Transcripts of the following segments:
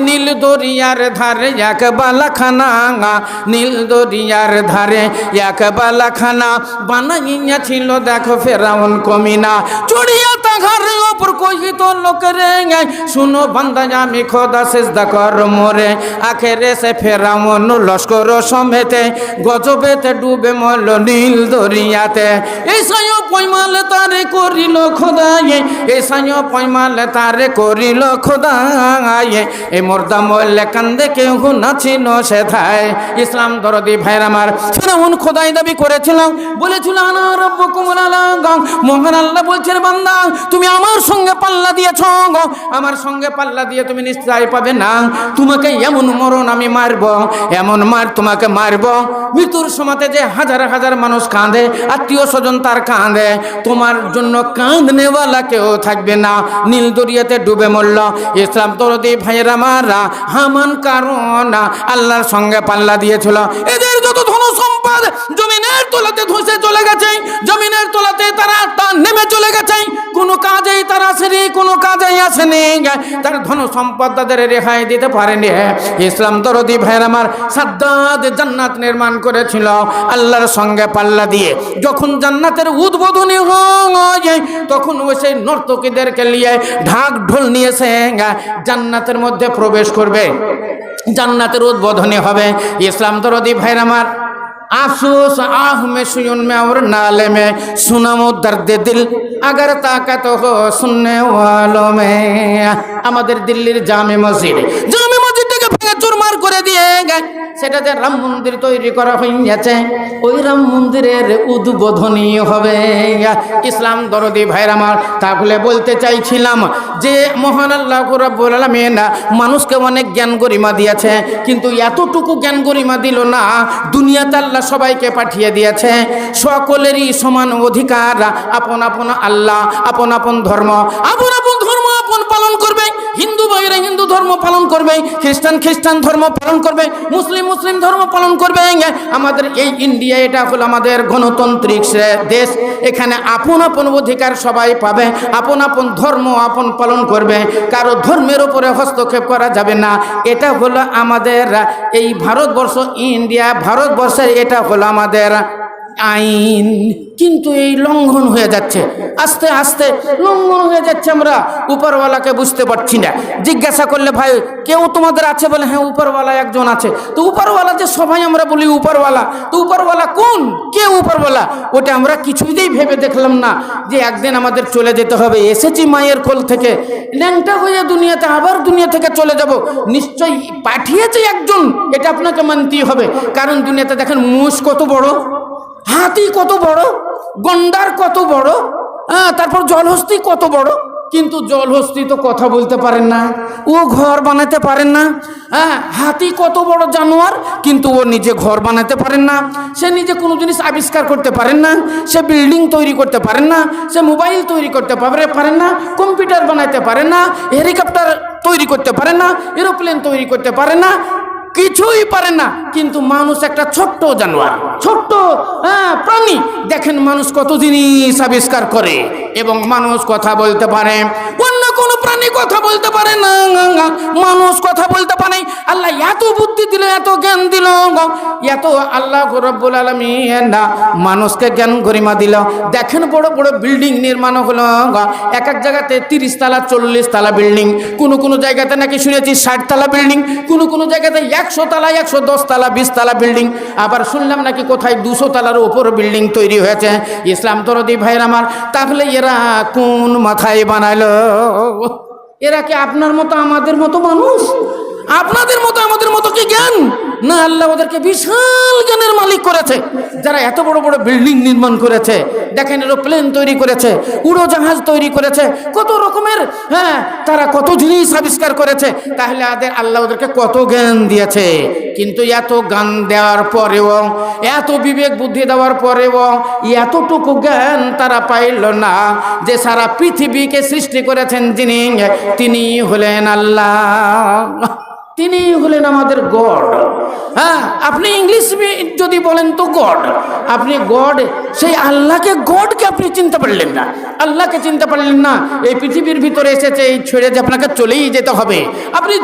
নীল দরিয়ার ধারে এক বালাখানা নীল দরিয়ার ধারে এক বালাখানা। বানাইয়াছিল দেখো ফেরাউন কমিনা। চড়িয়া তাহার ওপর কহিত লোকেরে শুনো বান্দা, আমি খোদা সেজদা কর মোরে। আখেরে সে ফেরাউন লস্কর সমেতে, গজবেতে ডুবে মল নীল দরিয়াতে। এই সায় তারে করিল এই সায় তারে করিল মল্লে কান্দে কেউ নাছিল সেথায়। ইসলাম দরদি ভাইর আমার, ফেরাউন খোদাই দাবি করেছিলাম বলেছিল, আনা রব্বুকুম আলা মহান আল্লাহ বলছেন, বান্দা, তুমি আমার পাল্লা দিয়েছ আমার সঙ্গে পাল্লা দিয়ে তুমি নিশ্চয় পাবে না। তোমাকে এমন মরণ আমি মারব, এমন মার তোমাকে মারব। মৃত্যুর সময়তে যে হাজার হাজার মানুষ কাঁদে, আত্মীয় স্বজন তার কাঁদে। তোমার জন্য কাঁদনেওয়ালা কেউ থাকবে না। নীল দরিয়াতে ডুবে মরল। ইসলাম তরদি ভাইয়েরা মারা, হামান কারণ আল্লাহর সঙ্গে পাল্লা দিয়েছিল। এদের সম্পদ জমিনের তোলাতে ধসে চলে গেছে। জমিনের তোলাতে তারা তার নেমে চলে গেছে। কোনো কাজেই তারা আসেনি, কোনো কাজেই আসেনি। তার ধন সম্পদ তাদের রেহাই দিতে পারেনি। ইসলাম দরদি ভাইয়ের আমার সাদ্দাদ জান্নাত নির্মাণ করেছিল আল্লাহর সঙ্গে পাল্লা দিয়ে। যখন জান্নাতের উদ্বোধনী হয়, তখন ওই সেই নর্তকীদেরকে নিয়ে ঢাক ঢোল নিয়েছে। জান্নাতের মধ্যে প্রবেশ করবে। জান্নাতের উদ্বোধনী হবে। ইসলাম দরদি ভাইয়ের আমার आसूस आह में सुन में और नाले में सुनामो दर्द दिल अगर ताकत हो सुनने वालों में हमारे दिल्ली जामे मस्जिद গে- সেটাতে রাম মন্দির তৈরি করা হয়েছে ওই রাম মন্দিরের উদ্বোধনী হবে। ইসলাম দরদি ভাইর আমার, তাহলে বলতে চাইছিলাম যে, মহান আল্লাহ রাব্বুল আলামিন মানুষকে অনেক জ্ঞান গরিমা দিয়েছে, কিন্তু এতটুকু জ্ঞান গরিমা দিল না, দুনিয়াতে আল্লাহ সবাইকে পাঠিয়ে দিয়েছে। সকলেরই সমান অধিকার, আপন আপন আল্লাহ, আপন আপন ধর্ম, আপন আপন ধর্ম আপন পালন করবে। হিন্দু ভাইরা হিন্দু ধর্ম পালন করবে, খ্রিস্টান খ্রিস্টান ধর্ম পালন করবে, মুসলিম মুসলিম ধর্ম পালন করবে আমাদের এই ইন্ডিয়া, এটা হলো আমাদের গণতান্ত্রিক দেশ। এখানে আপন আপন অধিকার সবাই পাবে, আপন আপন ধর্ম আপন পালন করবে, কারও ধর্মের উপরে হস্তক্ষেপ করা যাবে না। এটা হলো আমাদের এই ভারতবর্ষ, ইন্ডিয়া ভারতবর্ষের এটা হলো আমাদের আইন কিন্তু এই লঙ্ঘন হয়ে যাচ্ছে। আস্তে আস্তে লঙ্ঘন হয়ে যাচ্ছে আমরা। উপরওয়ালাকে বুঝতে পারছি না। জিজ্ঞাসা করলে, ভাই, কেউ তোমাদের আছে বলে? হ্যাঁ উপরওয়ালা একজন আছে। তো উপরওয়ালা যে সবাই আমরা বলি উপরওয়ালা, তো উপরওয়ালা কোন? কে উপরওয়ালা? ওটা আমরা কিছুতেই ভেবে দেখলাম না যে একদিন আমাদের চলে যেতে হবে। এসেছি মায়ের কোল থেকে। ল্যাংটা হয়ে দুনিয়াতে, আবার দুনিয়া থেকে চলে যাব। নিশ্চয়ই পাঠিয়েছে একজন। এটা আপনাকে মানতেই হবে। কারণ দুনিয়াতে দেখেন মুষ কত বড়। হাতি কত বড়? গন্ডার কত বড়? হ্যাঁ তারপর জলহস্তি কত বড়? কিন্তু জলহস্তি তো কথা বলতে পারেন না, ও ঘর বানাতে পারেন না। হ্যাঁ হাতি কত বড় জানোয়ার, কিন্তু ও নিজে ঘর বানাতে পারেন না। সে নিজে কোনো জিনিস আবিষ্কার করতে পারেন না, সে বিল্ডিং তৈরি করতে পারেন না, সে মোবাইল তৈরি করতে পারে পারেন না, কম্পিউটার বানাতে পারেন না, হেলিকপ্টার তৈরি করতে পারেন না, এরোপ্লেন তৈরি করতে পারেন না কিছুই পারে না, কিন্তু মানুষ একটা ছোট্ট জানোয়ার, ছোট্ট হ্যাঁ প্রাণী। দেখেন মানুষ কত জিনিস আবিষ্কার করে, এবং মানুষ কথা বলতে পারে। অন্য কোনো প্রাণী কথা বলতে পারে না মানুষ কথা বলতে পারে আল্লাহ এত বুদ্ধি দিল, এত জ্ঞান দিল এত আল্লাহ রব্বুল আলমিন মানুষকে জ্ঞান গরিমা দিল। দেখেন বড় বড় বিল্ডিং নির্মাণ হলো এক এক জায়গাতে তিরিশ তালা, চল্লিশ তালা বিল্ডিং। কোনো কোনো জায়গাতে নাকি শুনেছি ষাট তালা বিল্ডিং। কোনো কোনো জায়গাতে একশো তালা, একশো দশ তালা, বিশ তালা বিল্ডিং। আবার শুনলাম নাকি কোথায় দুশো তালার ওপর বিল্ডিং তৈরি হয়েছে। ইসলাম তরদি ভাইয়ের আমার। তাহলে এরা কোন মাথায় বানালো? এরা কি আপনার মতো আমাদের মতো মানুষ? আপনাদের মতো আমাদের মতো কি জ্ঞান? না, আল্লাহ ওদেরকে বিশাল জ্ঞানের মালিক করেছে। যারা এত বড় বড় বিল্ডিং নির্মাণ করেছে, দেখেন এরোপ্লেন তৈরি করেছে, উড়োজাহাজ তৈরি করেছে, কত রকমের হ্যাঁ তারা কত জিনিস আবিষ্কার করেছে, তাহলে আদের আল্লাহ ওদেরকে কত জ্ঞান দিয়েছে। কিন্তু এত জ্ঞান দেওয়ার পরেও, এত বিবেক বুদ্ধি দেওয়ার পরেও, এতটুকু জ্ঞান তারা পাইল না যে সারা পৃথিবীকে সৃষ্টি করেছেন যিনি তিনি হলেন আল্লাহ। তিনি হলেন আমাদের গড। হ্যাঁ আপনি ইংলিশ যদি বলেন তো গড। আপনি গড সেই আল্লাহকে গডকে আপনি চিনতে পারলেন না। আল্লাহকে চিনতে পারলেন না। এই পৃথিবীর ভিতরে এসেছে এই ছেড়ে যে আপনাকে চলেই যেতে হবে। আপনি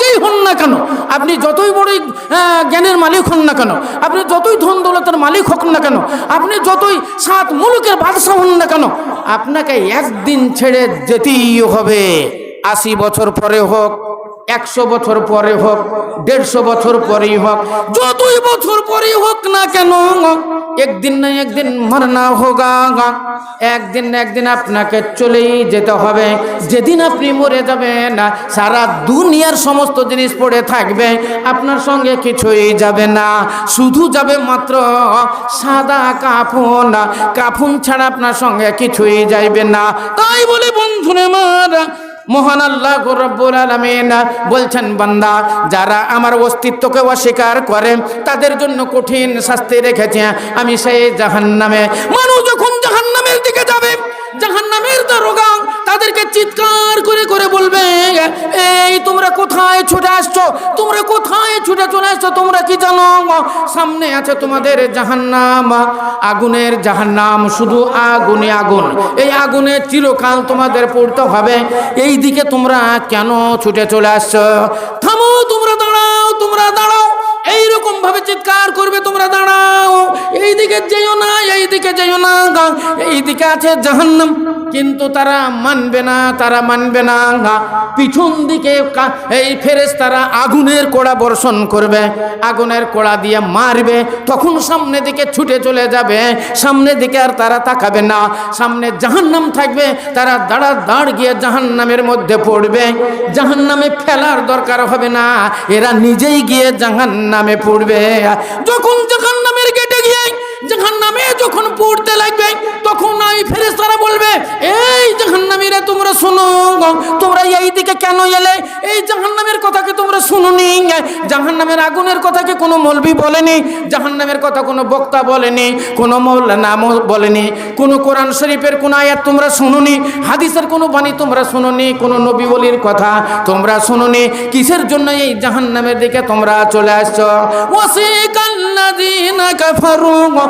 যেই হন না কেন আপনি যতই বড়ই আহ, জ্ঞানের মালিক হন না কেন আপনি যতই ধন দৌলতের মালিক হোক না কেন আপনি যতই সাত মুলুকের বাদশাহ হন না কেন আপনাকে একদিন ছেড়ে যেতেই হবে। আশি বছর পরে হোক, একশো বছর পরে হোক, দেড়শো বছর পরেই হোক, যতই বছর পরেই হোক না কেন, একদিন না একদিন মারনা হোগা, একদিন না একদিন আপনাকে চলেই যেতে হবে। যেদিন আপনি মরে যাবেন, সারা দুনিয়ার সমস্ত জিনিস পড়ে থাকবে, আপনার সঙ্গে কিছুই যাবে না। শুধু যাবে মাত্র সাদা কাফন, কাফুন ছাড়া আপনার সঙ্গে কিছুই যাইবে না। তাই বলে বন্ধুরে মারা মহান আল্লাহ রব্বুল আলমিন বলছেন, বান্দা, যারা আমার অস্তিত্বকে অস্বীকার করেন তাদের জন্য কঠিন শাস্তি রেখেছে। আমি সেই জাহান নামে মানুষ যখন জাহান্নামের দারোগা তাদেরকে চিৎকার করে করে বলবে, এই তোমরা কোথায় ছুটে আসছো? তোমরা কোথায় ছুটে চলে আসছো? তোমরা কি জানো? সামনে আছে তোমাদের জাহান্নাম, আগুনের জাহান্নাম, শুধু আগুনে আগুন। এই আগুনে চিরকাল তোমাদের পড়তে হবে। এই দিকে তোমরা কেন ছুটে চলে আসছো? চিৎকার করবে, তোমরা দাঁড়াও। এই দিকে যেও না এই দিকে যেও না এই দিকে আছে জাহান্নাম, কিন্তু তারা মানবে না, তারা মানবে না পিছন দিকে এই ফেরেস তারা আগুনের কোড়া বর্ষণ করবে, আগুনের কোড়া দিয়ে মারবে। তখন সামনে দিকে ছুটে চলে যাবে, সামনে দিকে আর তারা তাকাবে না। সামনে জাহান্নাম থাকবে, তারা দাঁড়া দাঁড় গিয়ে জাহান্নামের মধ্যে পড়বে। জাহান্নামে ফেলার দরকার হবে না, এরা নিজেই গিয়ে জাহান্নামে পড়বে। যখন জাহান্নামের গেটে গিয়ে জাহান্নামে যখন পড়তে লাগবে, তখন এই ফেরেশতারা বলবে, এই জাহান্নামীরা তোমরা শোনো তোমরা এই দিকে কেন এলে? এই জাহান্নামের কথা কি তোমরা শুনুনি? জাহান্নামের আগুনের কথা কি কোনো মৌলবি বলেনি? জাহান্নামের কথা কোনো বক্তা বলেনি, কোনো ম- বলেনি, কোনো কোরআন শরীফের কোনো আয়াত তোমরা শুনুনি, হাদিসের কোনো বাণী তোমরা শুনুনি, কোনো নবী বলির কথা তোমরা শুনুনি? কিসের জন্য এই জাহান্নামের দিকে তোমরা চলে আসছো? ওয়াসিকাল্লাযীনা কাফারু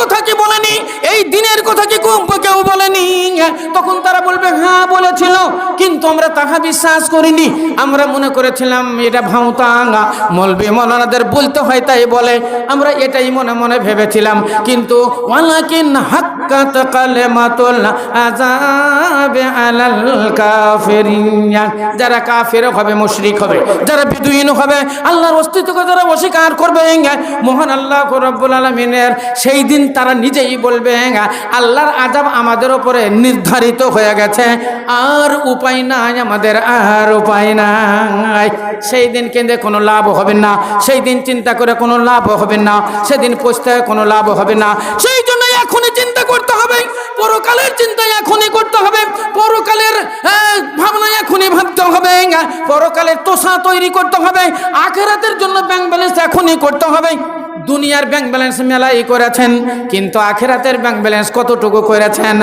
কথা কি বলেনি? এই দিনের কথা কি কেউ বলেনি? তখন তারা বলবে হ্যাঁ বলেছিল। কিন্তু আমরা তাহা বিশ্বাস করিনি। আমরা মনে করেছিলাম, এটা ভাউতাঙ্গা মৌলবি মৌলানাদের বলতে হয়, তাই বলে। আমরা এটাই মনে মনে ভেবেছিলাম। কিন্তু যারা কাফের হবে, মুশরিক হবে, যারা বিদুইন হবে, আল্লাহর অস্তিত্বকে যারা অস্বীকার করবে, মহান আল্লাহ রব্বুল আলমিনের সেই দিন তারা নিজেই বলবে আল্লাহর আজাব আমাদের ওপরে নির্ধারিত হয়ে গেছে। আর উপায় নাই, আমাদের আর উপায় নাই। সেই দিন কেন্দ্রে কোনো লাভ হবে না। সেই দিন চিন্তা করে কোনো লাভ হবে না। সেদিন পৌঁছতে কোনো লাভ হবে না। সেই জন্য এখনই চিন্তা করতে হবে। পরকালের চিন্তা এখনই করতে হবে। পরকালের ভাবনা এখনই ভাবতে হবে। পরকালের তোষা তৈরি করতে হবে। আখেরাতের জন্য ব্যাংক ব্যালেন্স এখনই করতে হবে। দুনিয়ার ব্যাংক ব্যালেন্স মেলাই করেছেন, কিন্তু আখেরাতের ব্যাংক ব্যালেন্স কতটুকু করেছেন?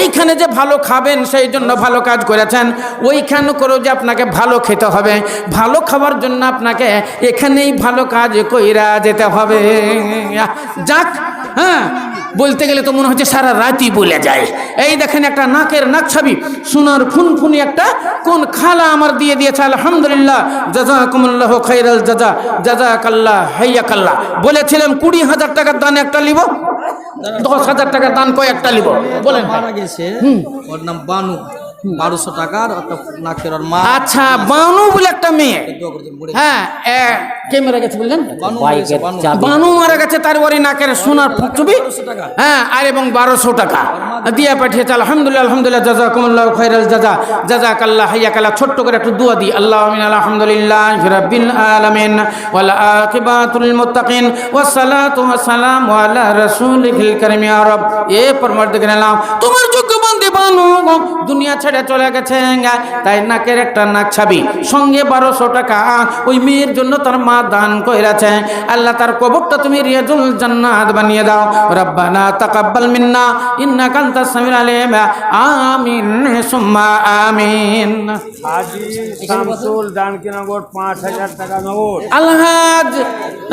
এইখানে যে ভালো খাবেন, সেই জন্য ভালো কাজ করেছেন। ওইখানে করেও যে আপনাকে ভালো খেতে হবে, ভালো খাবার জন্য আপনাকে এখানেই ভালো কাজ কইরা যেতে হবে। যাক হ্যাঁ। বলতে গেলে তো মনে হচ্ছে সারা রাতই বলে যায়। এই দেখেন একটা নাকের নাক ছবি সোনার ফুনফুনি একটা কোন খালা আমার দিয়ে দিয়েছে আলহামদুলিল্লাহ জাজাকুমুল্লাহ খাইরাল জাজা হাইয়া কাল্লা বলেছিলাম কুড়ি হাজার টাকার দান একটা নিব দশ হাজার টাকার দান কয়েকটা নিব বলেন। মারা গেছে। ওর নাম বানু। বারোশো টাকার নাকের মা। আচ্ছা বানু বলে একটা মেয়ে। হ্যাঁ কে মারা গেছে বললেন? বানু মারা গেছে তার বাড়ি নাকের সোনার ছবি। হ্যাঁ আর এবং বারোশো টাকা। দিয়ে পাঠিয়েছে আলহামদুলিল্লাহ আলহামদুলিল্লাহ জাজা কুমুল্লাহ খৈরাল জাজা। জাজা কাল্লা হাইয়া কাল্লা ছোট্ট করে একটু দুয়া দিই। আল্লাহ আমিন আলহামদুলিল্লাহ রাব্বিল আলামিন। ওয়াল আকিবাতুল মুত্তাকিন। ওয়াসসালাতু ওয়াসসালামু আলা রাসূলিল কারীম। ইয়া রব এ পরমার্দিগার আলাম। তোমার যোগ্য বানু দুনিয়া ছেড়ে চলে গেছে তাই নাকের একটা নাক ছাবি সঙ্গে বারোশো টাকা। ওই মেয়ের জন্য তার মা দান কইরাছে। আল্লাহ তার কবরটা তুমি রিয়াজুল জান্নাত বানিয়ে দাও। রব্বানা তাকাব্বাল মিন্না ইন্নাকা আনতাস সামিউল আলিম। আমিন সুম্মা আমিন। শামসুল জানকীনগর পাঁচ হাজার টাকা নগদ। আলহাজ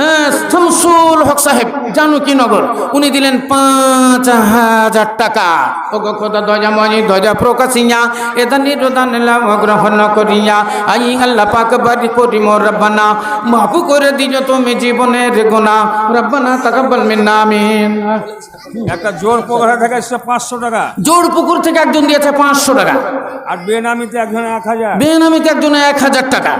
আহ, শামসুল হক সাহেব জানুকি নগর? উনি দিলেন পাঁচ হাজার টাকা। ও খোদা দজা মনি দজা প্রকাশিয়া এদা নিরোদান লাভ গ্রহণ করিয়া। আই আল্লাহ পাক বাড়ি করি মোর রব্বানা মাফু করে দিজ তুমি জীবনের গোনা রব্বানা তাকাব্বাল মিন্না আমিন। একটা জোর পোখরা থেকে এসছে পাঁচশো টাকা। জোড় পুকুর থেকে একজন দিয়েছে পাঁচশো টাকা। আর বেনামিতে একজন এক হাজার। বেনামিতে একজন এক হাজার টাকা।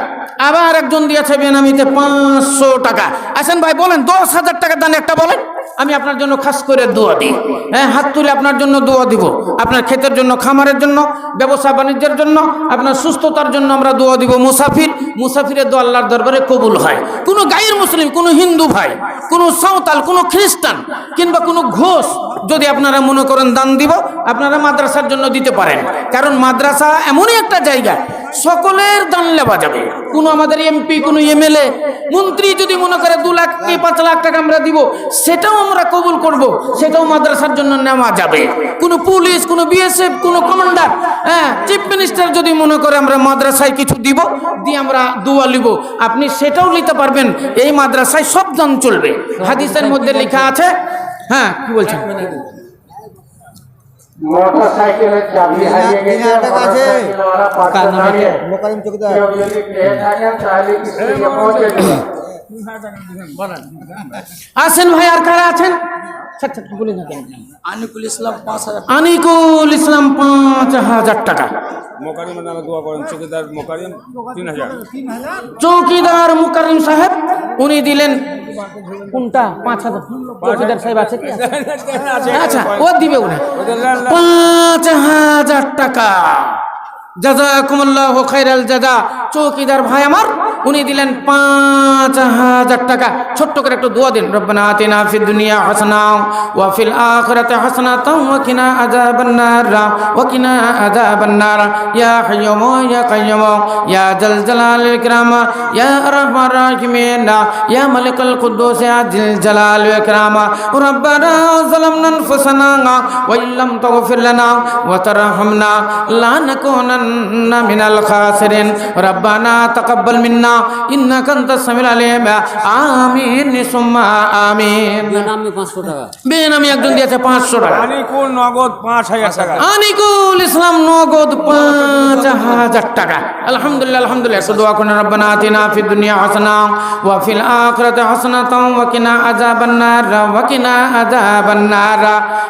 আবার একজন দিয়েছে বেনামিতে পাঁচশো টাকা। আসেন ভাই বলেন দশ হাজার টাকা দান একটা বলেন। আমি আপনার জন্য খাস করে দোয়া দিই। হ্যাঁ হাত তুলে আপনার জন্য দোয়া দিব। আপনার ক্ষেতের জন্য, খামারের জন্য, ব্যবসা বাণিজ্যের জন্য, আপনার সুস্থতার জন্য আমরা দোয়া দিব। মুসাফির, মুসাফিরের দোয়া আল্লাহর দরবারে কবুল হয়। কোনো গায়ের মুসলিম, কোনো হিন্দু ভাই, কোনো সাঁওতাল, কোনো খ্রিস্টান, কিংবা কোনো ঘোষ যদি আপনারা মনে করেন দান দিব, আপনারা মাদ্রাসার জন্য দিতে পারেন। কারণ মাদ্রাসা এমনই একটা জায়গা সকলের দান লেবা যাবে কোনো আমাদের এমপি, কোনো এমএলএ, মন্ত্রী যদি মনে করে দু লাখ কি পাঁচ লাখ টাকা আমরা দিব, সেটাও আমরা কবুল করব, সেটাও মাদ্রাসার জন্য নেওয়া যাবে। কোনো পুলিশ, কোনো বিএসএফ, কোনো কমান্ডার হ্যাঁ চিফ মিনিস্টার যদি মনে করে আমরা মাদ্রাসায় কিছু দিব, দিয়ে আমরা দোয়া লিব, আপনি সেটাও নিতে পারবেন, এই মাদ্রাসায় সব দান চলবে। হাদিসের মধ্যে লেখা আছে হ্যাঁ কি বলছেন? মোটরসাইকেলের চাবি হারিয়ে গেছে মোটরসাইকেলওয়ালা পাশে দাঁড়িয়ে মোকারিম চৌকিদার। কেউ যদি পেয়ে থাকেন তাহলে স্ত্রীকে পৌঁছে দিন আসেন ভাই আর কারা আছেন? ছাড়, ছাড়, বলে না কেন। আনিকুল ইসলাম পাঁচ হাজার আনিকুল ইসলাম পাঁচ হাজার টাকা। মোকারিমের নামে দোয়া করেন চৌকিদার মোকারিম তিন হাজার। চৌকিদার মুকারিম সাহেব উনি দিলেন কোনটা? পাঁচ হাজার। চৌকিদার সাহেব আছে কি? আচ্ছা ও দিবে উনি। পাঁচ হাজার টাকা। জাজাকুমুল্লাহ খাইরাল জাজা চৌকিদার ভাই আমার, উনি দিলেন পাঁচ হাজার টাকা। ছোট্ট করে একটু দোয়া দিন। রব্বানা আতিনা ফিদ দুনিয়া হাসানা ওয়া ফিল আখিরাতি হাসানাতাও ওয়া কিনা আযাবান নার। ওয়া কিনা আযাবান নার। ইয়া হাইয়ুম ইয়া কাইয়ুম ইয়া জাল জালালিল ইকরাম ইয়া আরহামার রাহিমিন ইয়া মালিকাল কুদ্দুস ইয়া জিল জালাল ওয়া ইকরাম রব্বানা যালামনা আনফুসানা ওয়া ইল্লাম তাগফির লানা ওয়া তারহামনা লানাকুনান্না মিনাল খাসিরিন রব্বানা তাকাব্বাল মিন্না ইন্নাকা আনতাস সামিউল আলিম আমিন সুম্মা আমিন নামে পাঁচশো টাকা। বেনামি একজন দিয়েছে পাঁচশো টাকা। আনিকুল নগদ পাঁচ হাজার টাকা। আনিকুল ইসলাম নগদ পাঁচ হাজার টাকা। আলহামদুলিল্লাহ আলহামদুলিল্লাহ। দোয়া করেন রব্বানা আতিনা ফিদ দুনিয়া হাসানা ওয়া ফিল আখিরাতি হাসানাতাও ওয়া কিনা আযাবান নার ওয়া কিনা আযাবান নার।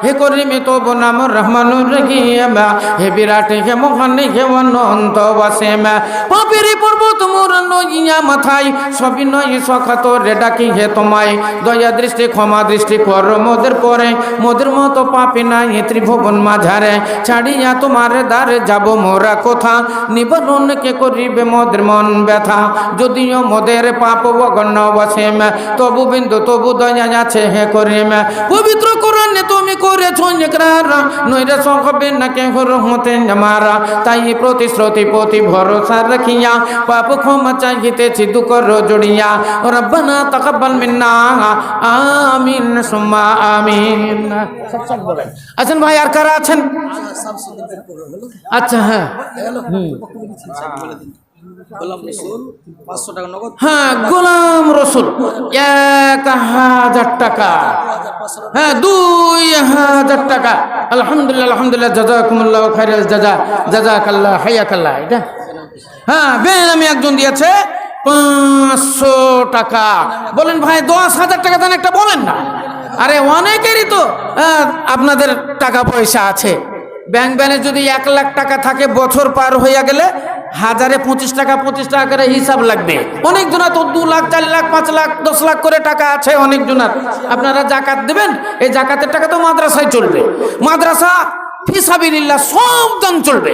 হে করিমে তো বনাম রহমানুর রহিম। হে বিরাট হে মহান হে অনন্ত ওয়াসিম পাপেরি পর্বত মোর নইয়া মাথায়, সবই নয় সখাত রে ডাকি হে তোমায়। দয়া দৃষ্টি, ক্ষমা দৃষ্টি কর মোদের পরে। মোদের মতো পাপি নাই ত্রিভুবন মাঝারে। ছাড়িয়া তোমার দ্বারে যাব মোরা কোথা? নিবারণ কে করিবে মোদের মন ব্যথা? যদিও মোদের পাপ অগণ্য বসেম তবু বিন্দু তবু দয়া আছে হে করিম। পবিত্র কোরআনে তুমি করেছ নইরে সংকবে না কে রহমতে আমারা তাই প্রতিশ্রুতি, প্রতি ভরসা রাখিয়া পাপ ক্ষমা চাহিতেছি দুঃখ জড়িয়া, রব্বানা তাকাব্বাল মিন্না, আমিন, সুম্মা আমিন। আছেন ভাই আর কারা আছেন? আচ্ছা হ্যাঁ। গোলাম হ্যাঁ গোলাম রসুল। এক হাজার টাকা। হ্যাঁ দুই হাজার টাকা। আলহামদুলিল্লাহ আলহামদুলিল্লাহ, জাজাকুমুল্লাহ খাইরাল জাজা, জাজাকাল্লাহ, হাইয়াকাল্লাহ, এটা। হ্যাঁ বেন আমি একজন দিয়েছে, পাঁচশো টাকা। বলেন ভাই, দশ হাজার টাকা দেন, একটা বলেন না। আরে, অনেকেরই তো আপনাদের টাকা পয়সা আছে। ব্যাংক ব্যালেন্স যদি এক লাখ টাকা থাকে, বছর পার হইয়া গেলে হাজারে পঁচিশ টাকা পঁচিশ টাকা করে হিসাব লাগবে। অনেক জনা তো দু লাখ, চার লাখ, পাঁচ লাখ, দশ লাখ করে টাকা আছে অনেক জনার। আপনারা জাকাত দেবেন, এই জাকাতের টাকা তো মাদ্রাসায় চলবে। মাদ্রাসা ফিসাবিল্লা সব দাম চলবে।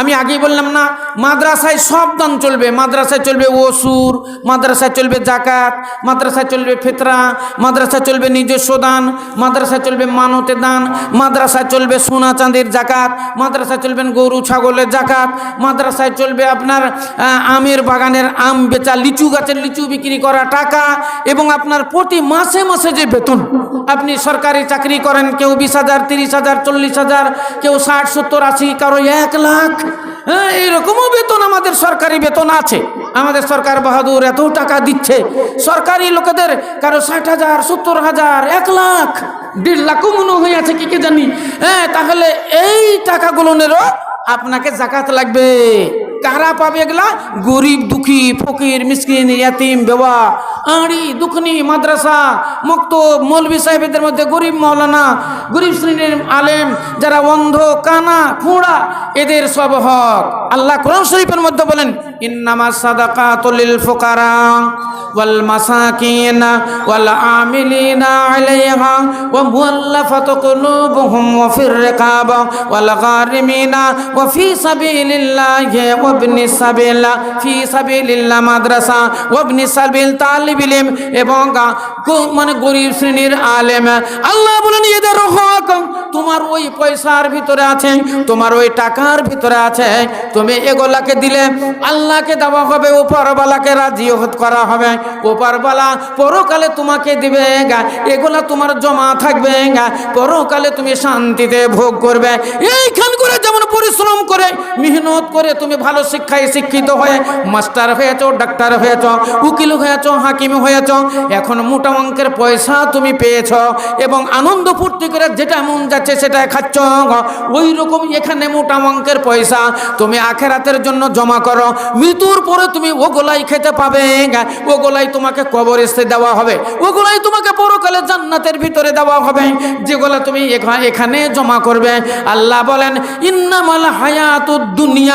আমি আগেই বললাম না, মাদ্রাসায় সব দান চলবে। মাদ্রাসায় চলবে ওসুর, মাদ্রাসায় চলবে জাকাত মাদ্রাসায় চলবে ফেতরা, মাদ্রাসায় চলবে নিজস্ব দান, মাদ্রাসায় চলবে মানতে দান, মাদ্রাসায় চলবে সোনা চাঁদির জাকাত মাদ্রাসায় চলবেন গরু ছাগলের জাকাত মাদ্রাসায় চলবে আপনার আমের বাগানের আম বেচা, লিচু গাছের লিচু বিক্রি করা টাকা এবং আপনার প্রতি মাসে মাসে যে বেতন। আপনি সরকারি চাকরি করেন, কেউ বিশ হাজার, তিরিশ হাজার, চল্লিশ হাজার, কেউ ষাট, সত্তর, আশি কারও এক লাখ হ্যাঁ এইরকমও বেতন আমাদের সরকারি বেতন আছে। আমাদের সরকার বাহাদুর এত টাকা দিচ্ছে। সরকারি লোকেদের কারও ষাট হাজার, সত্তর হাজার, এক লাখ, দেড় লাখও মনে হয়ে আছে, কি কে জানি। হ্যাঁ তাহলে এই টাকাগুলোনেরও আপনাকে জাকাত লাগবে। কারা পাবে এগুলা? গরিব, দুঃখী, ফকির, মিসকিন, ইয়াতিম, বেওয়া, আড়ি, দুখনি, মাদ্রাসা, মুক্ত, মৌলবি সাহেবদের মধ্যে গরিব মৌলানা, গরিব শ্রেণির আলেম, যারা অন্ধ, কানা খুঁড়া এদের সব হক। আল্লাহ কোরআন শরীফের মধ্যে বলেন, ইন্নামা সাদাকাতুল ফুকারা ওয়াল মাসাকিন ওয়াল আমিলিনা আলাইহা ওয়া মুআল্লাফাত কুলুবুহুম ওয়া ফির রিকাব ওয়াল গারিমিনা ওয়া ফি সাবিলিল্লাহি ওয়া ইবনি সাবিল ফি সাবিলিল্লাহ মাদ্রাসা ওয়া ইবনি সাবিল তালিবিল ইলম এবং মানে গরিব শ্রেণির আলেম। আল্লাহ বলেন, এদের হক তোমার ওই পয়সার ভিতরে আছে, তোমার ওই টাকার ভিতরে আছে, তুমি এগুলাকে দিলে আল্লাহকে দেওয়া হবে উপরবালাকে রাজি করা হবে। উপরবালা পরকালে তোমাকে দিবে এগুলা তোমার জমা থাকবে পরকালে তুমি শান্তিতে ভোগ করবে। এইখান করে যেমন পরিশ্রম করে, মেহনত করে তুমি ভালো শিক্ষায় শিক্ষিত হয়ে, মাস্টার হয়েছ, ডাক্তার হয়েছ, উকিল হয়েছ, হাকিম হয়েছ, এখন মোটা অঙ্কের পয়সা তুমি পেয়েছ এবং আনন্দ ফুর্তি করে যেটা মন যাচ্ছে সেটা খাচ্ছ ওই রকম এখানে মোটা অঙ্কের পয়সা তুমি আখেরাতের জন্য জমা করো। মৃত্যুর পরে তুমি ওগুলাই খেতে পাবে ওগুলাই তোমাকে কবর এসে দেওয়া হবে। ওগুলাই তোমাকে পরকালে জান্নাতের ভিতরে দেওয়া হবে। যেগুলো তুমি এখা- এখানে জমা করবে। আল্লাহ বলেন, ইন্নামাল হায়াতুদ দুনিয়া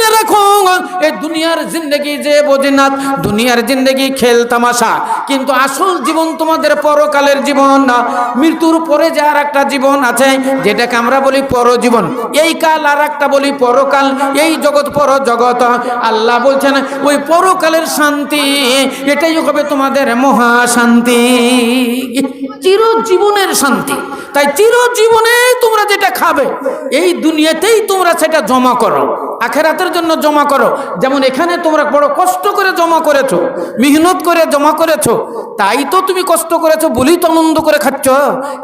জেনে রাখো এই দুনিয়ার জিন্দগি যে বোঝিনাথ দুনিয়ার জিন্দগি খেল তামাশা। কিন্তু আসল জীবন তোমাদের পরকালের জীবন না, মৃত্যুর পরে যে আর একটা জীবন আছে, যেটাকে আমরা বলি পরজীবন। এই কাল আর একটা বলি পরকাল, এই জগৎ পর জগৎ আল্লাহ বলছেন, ওই পরকালের শান্তি, এটাই হবে তোমাদের মহা শান্তি চিরজীবনের শান্তি। তাই চিরজীবনে তোমরা যেটা খাবে, এই দুনিয়াতেই তোমরা সেটা জমা করো। আখেরাতের জন্য জমা করো। যেমন এখানে তোমরা বড় কষ্ট করে জমা করেছ, মেহনত করে জমা করেছ, তাই তো তুমি কষ্ট করেছ, বলেই তো আনন্দ করে খাচ্ছ।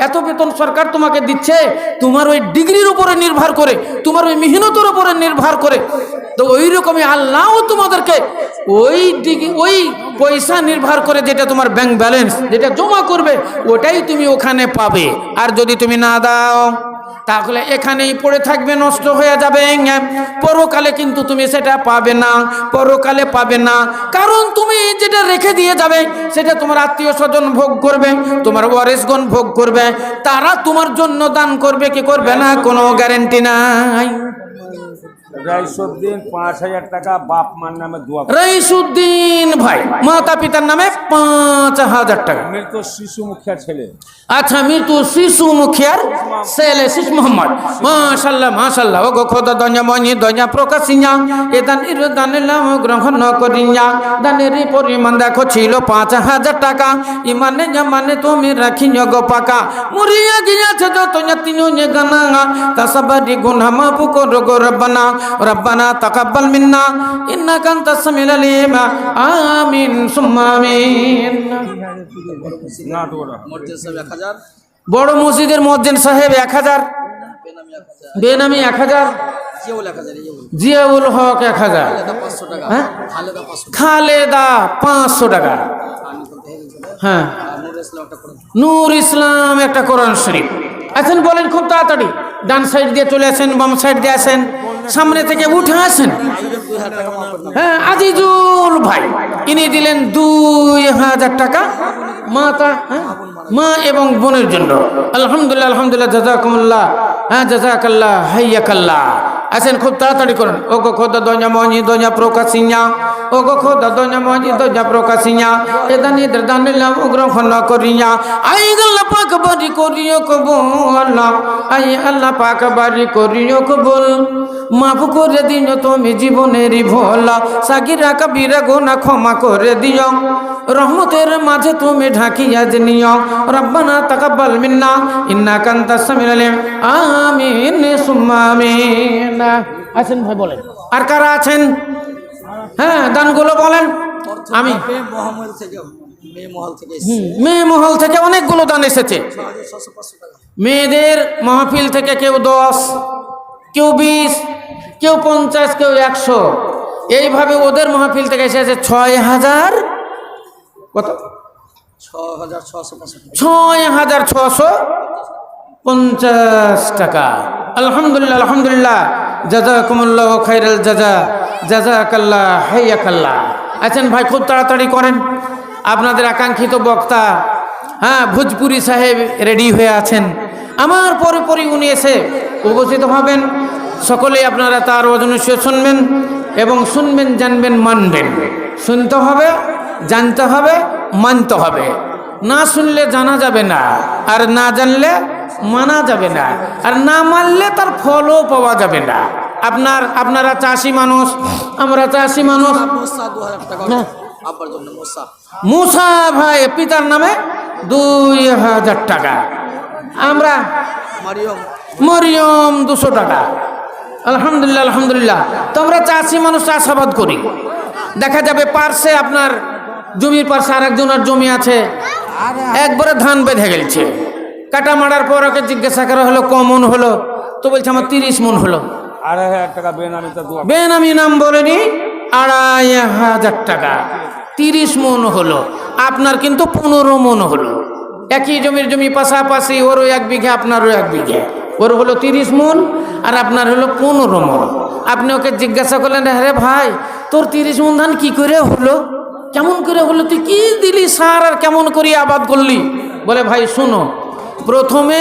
এত বেতন সরকার তোমাকে দিচ্ছে, তোমার ওই ডিগ্রির উপরে নির্ভর করে, তোমার ওই মেহনতের উপরে নির্ভর করে। তো ওই রকমই আল্লাহও তোমাদেরকে ওই ডিগ্রি, ওই পয়সা নির্ভর করে যেটা তোমার ব্যাংক ব্যালেন্স যেটা জমা করবে, ওটাই তুমি ওখানে পাবে। আর যদি তুমি না দাও তাহলে এখানেই পড়ে থাকবে, নষ্ট হয়ে যাবে। পরকালে কিন্তু তুমি সেটা পাবে না, পরকালে পাবে না। কারণ তুমি যেটা রেখে দিয়ে যাবে, সেটা তোমার আত্মীয় স্বজন ভোগ করবে, তোমার ওয়ারেসগণ ভোগ করবে। তারা তোমার জন্য দান করবে, কি করবে না? কোনো গ্যারেন্টি নাই। রাইসুদ্দিন পাঁচ হাজার টাকা বাপ মার নামে দোয়া করে। রইসুদ্দিন ভাই মাতা পিতার নামে পাঁচ হাজার টাকা। মৃত শিশু মুখিয়া ছেলে। আচ্ছা মৃত্যু শিশু মুখিয়ার ছেলে শিশু মোহাম্মদ। মাশাল্লাহ মাশাল্লাহ। ও গো খোদা দঞ্জা মনি দঞ্জা প্রকাশিয়া। এ দানের দানিলাম গ্রহণ করিয়া। দানের পরিমাণ দেখো ছিল পাঁচ হাজার টাকা। ইমানে জামানে তুমি রাখি গো পাকা। মুরিয়া গিয়াছে যত তিন গানা। তা সবারি গুনা মাফ করো গো রব্বানা। রব্বানা তাকাব্বাল মিন্না, ইন্নাকা আনতাস সামিউল আলিম, আমিন, সুম্মা আমিন। বড় মসজিদের মসজিদ সাহেব এক হাজার, বেনামি এক হাজার, জিয়াউল হক এক হাজার খালেদা পাঁচশো টাকা হ্যাঁ? খালেদা পাঁচশো টাকা। হ্যাঁ। নুর ইসলাম একটা কোরআন শরীফ। আছেন বলেন খুব তাড়াতাড়ি। ডান সাইড দিয়ে চলে আসেন, বাম সাইড দিয়ে আসেন। সামনে থেকে উঠে আসেন হ্যাঁ আজিজুল ভাই, ইনি দিলেন দুই হাজার টাকা মাতা হ্যাঁ? মা এবং বোনের জন্য আলহামদুলিল্লাহ আলহামদুলিল্লাহ, জাজাকুমুল্লাহ হ্যাঁ জাজাকাল্লাহ, হাইয়াকাল্লাহ আসেন খুব তাড়াতাড়ি করুন। ও গো খোদা দঞ্জা মঞ্জি দঞ্জা প্রকাশিয়া। ও গো খোদা দঞ্জা মঞ্জি দঞ্জা প্রকাশিয়া। এদানি দানিলাম উগ্র ফল করিয়া। আই গল্লা পাক বাড়ি করিও কবুল। আই আল্লাহ পাক বাড়ি করিও কবুল। মাফ করে দিও তুমি জীবনেরই ভোলা। সাকিরা কবিরা গোনা ক্ষমা করে দিও। রহমতের মাঝে তুমি ঢাকিয়া নিও রব্বানা তাকাব্বাল মিন্না। ইন্নাকা আনতাস সামিউল আমিন, সুম্মা আমিন। আছেন ভাই বলেন। আর কারা আছেন? হ্যাঁ দানগুলো বলেন। আমি। মেয়ে মহল থেকে অনেকগুলো দান এসেছে। মেয়েদের মাহফিল থেকে কেউ দশ, কেউ বিশ, কেউ পঞ্চাশ, কেউ একশো। এইভাবে ওদের মাহফিল থেকে এসেছে ছয় হাজার কত? ছয় হাজার ছশো পঞ্চাশ টাকা। আলহামদুলিল্লাহ আলহামদুলিল্লাহ। জাজাকুমুল্লাহ খাইরাল জাজা, জাজাকাল্লাহ, হাইয়াকাল্লাহ। আছেন ভাই, খুব তাড়াতাড়ি করেন। আপনাদের আকাঙ্ক্ষিত বক্তা হ্যাঁ ভোজপুরি সাহেব রেডি হয়ে আছেন। আমার পরে পরে উনি এসে উপস্থিত হবেন। সকলেই আপনারা তার অজনস্য শুনবেন এবং শুনবেন, জানবেন, মানবেন। শুনতে হবে, জানতে হবে, মানতে হবে। না শুনলে জানা যাবে না। আর না জানলে মানা যাবে না। আর না মানলে তার ফলও পাওয়া যাবে না। আপনার আপনারা চাষি মানুষ আমরা চাষি মানুষ। মোসা ভাই পিতার নামে দুই হাজার টাকা। আমরা মারিয়ম। মরিয়ম দুশো টাকা। আলহামদুলিল্লাহ আলহামদুলিল্লাহ। তো আমরা চাষি মানুষ চাষাবাদ করি। দেখা যাবে পার্শ্বে আপনার জমির পার্শ্বে আরেকজনের জমি আছে। একবারে ধান বেঁধে গেছে কাটা মারার পর ওকে জিজ্ঞাসা করা হলো কমন হলো? তো বলছে আমার তিরিশ মন হলো। আড়াই হাজার টাকা বেনামি বেনামি নাম বলেনি আড়াই হাজার টাকা। তিরিশ মন হলো। আপনার কিন্তু পনেরো মন হলো। একই জমির জমি পাশাপাশি ওরও এক বিঘে আপনারও এক বিঘে। ওর হলো তিরিশ মন আর আপনার হলো পনেরো মন। আপনি ওকে জিজ্ঞাসা করলেন আরে ভাই তোর তিরিশ মন ধান কি করে হলো? কেমন করে বলল তুই কি দিলি সার আর কেমন করি আবাদ করলি? বলে, ভাই, শোনো, প্রথমে